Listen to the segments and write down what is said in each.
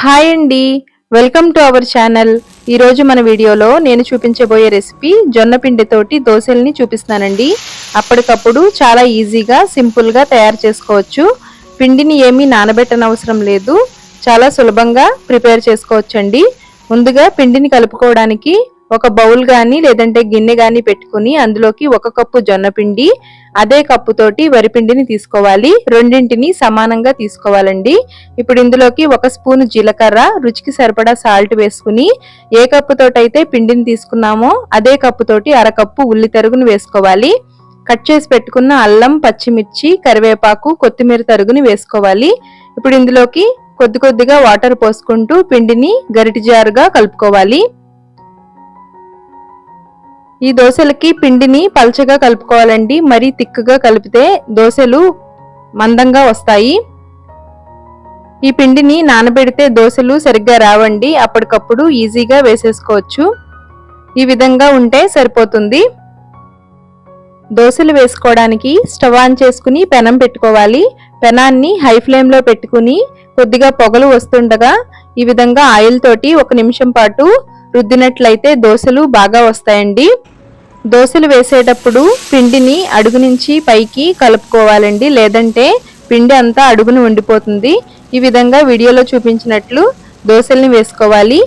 Hi అండి. Welcome to our channel. ఈరోజు మన వీడియోలో నేను చూపించబోయే రెసిపీ జొన్న పిండితోటి దోశల్ని చూపిస్తానండి అప్పటికప్పుడు చాలా ఈజీగా సింపుల్గా తయారు చేసుకోవచ్చు. పిండిని ఏమీ నానబెట్టనవసరం లేదు. చాలా సులభంగా ప్రిపేర్ చేసుకోవచ్చండి. ముందుగా పిండిని కలుపుకోవడానికి ఒక బౌల్ కానీ లేదంటే గిన్నె కానీ పెట్టుకుని అందులోకి ఒక కప్పు జొన్నపిండి అదే కప్పుతోటి వరిపిండిని తీసుకోవాలి. రెండింటిని సమానంగా తీసుకోవాలండి. ఇప్పుడు ఇందులోకి ఒక స్పూన్ జీలకర్ర రుచికి సరిపడా సాల్ట్ వేసుకుని ఏ కప్పుతోటైతే పిండిని తీసుకున్నామో అదే కప్పుతోటి అరకప్పు ఉల్లి తరుగును వేసుకోవాలి. కట్ చేసి పెట్టుకున్న అల్లం పచ్చిమిర్చి కరివేపాకు కొత్తిమీర తరుగుని వేసుకోవాలి. ఇప్పుడు ఇందులోకి కొద్ది కొద్దిగా వాటర్ పోసుకుంటూ పిండిని గరిటి జారుగా కలుపుకోవాలి. ఈ దోశలకి పిండిని పల్చగా కలుపుకోవాలండి. మరీ తిక్కుగా కలిపితే దోశలు మందంగా వస్తాయి. ఈ పిండిని నానబెడితే దోశలు సరిగ్గా రావండి. అప్పటికప్పుడు ఈజీగా వేసేసుకోవచ్చు. ఈ విధంగా ఉంటే సరిపోతుంది. దోశలు వేసుకోవడానికి స్టవ్ ఆన్ చేసుకుని పెనం పెట్టుకోవాలి. పెనాన్ని హై ఫ్లేమ్లో పెట్టుకుని కొద్దిగా పొగలు వస్తుండగా ఈ విధంగా ఆయిల్ తోటి ఒక నిమిషం పాటు రుద్దినట్లయితే దోశలు బాగా వస్తాయండి. దోశలు వేసేటప్పుడు పిండిని అడుగు నుంచి పైకి కలుపుకోవాలండి. లేదంటే పిండి అంతా అడుగును ఉండిపోతుంది. ఈ విధంగా వీడియోలో చూపించినట్లు దోశల్ని వేసుకోవాలి.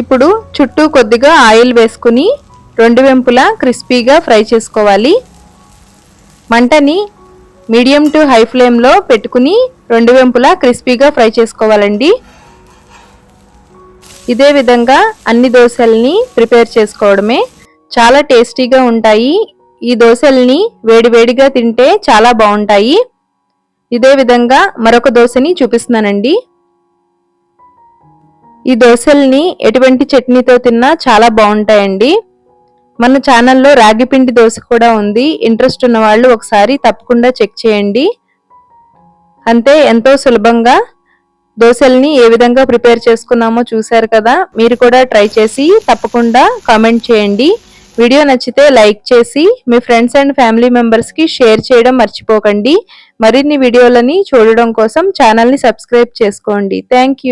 ఇప్పుడు చుట్టూ కొద్దిగా ఆయిల్ వేసుకుని రెండు వెంపులా క్రిస్పీగా ఫ్రై చేసుకోవాలి. మంటని మీడియం టు హై ఫ్లేమ్లో పెట్టుకుని రెండు వెంపులా క్రిస్పీగా ఫ్రై చేసుకోవాలండి. ఇదే విధంగా అన్ని దోశల్ని ప్రిపేర్ చేసుకోవడమే. చాలా టేస్టీగా ఉంటాయి. ఈ దోశల్ని వేడివేడిగా తింటే చాలా బాగుంటాయి. ఇదే విధంగా మరొక దోశని చూపిస్తున్నానండి. ఈ దోశల్ని ఎటువంటి చట్నీతో తిన్నా చాలా బాగుంటాయండి. మన ఛానల్లో రాగిపిండి దోశ కూడా ఉంది. ఇంట్రెస్ట్ ఉన్న వాళ్ళు ఒకసారి తప్పకుండా చెక్ చేయండి. అంతే ఎంతో సులభంగా దోశల్ని ఏ విధంగా ప్రిపేర్ చేసుకున్నామో చూశారు కదా. మీరు కూడా ట్రై చేసి తప్పకుండా కామెంట్ చేయండి. వీడియో నచ్చితే లైక్ చేసి మీ ఫ్రెండ్స్ అండ్ ఫ్యామిలీ మెంబర్స్కి షేర్ చేయడం మర్చిపోకండి. మరిన్ని వీడియోలని చూడడం కోసం ఛానల్ని సబ్స్క్రైబ్ చేసుకోండి. థ్యాంక్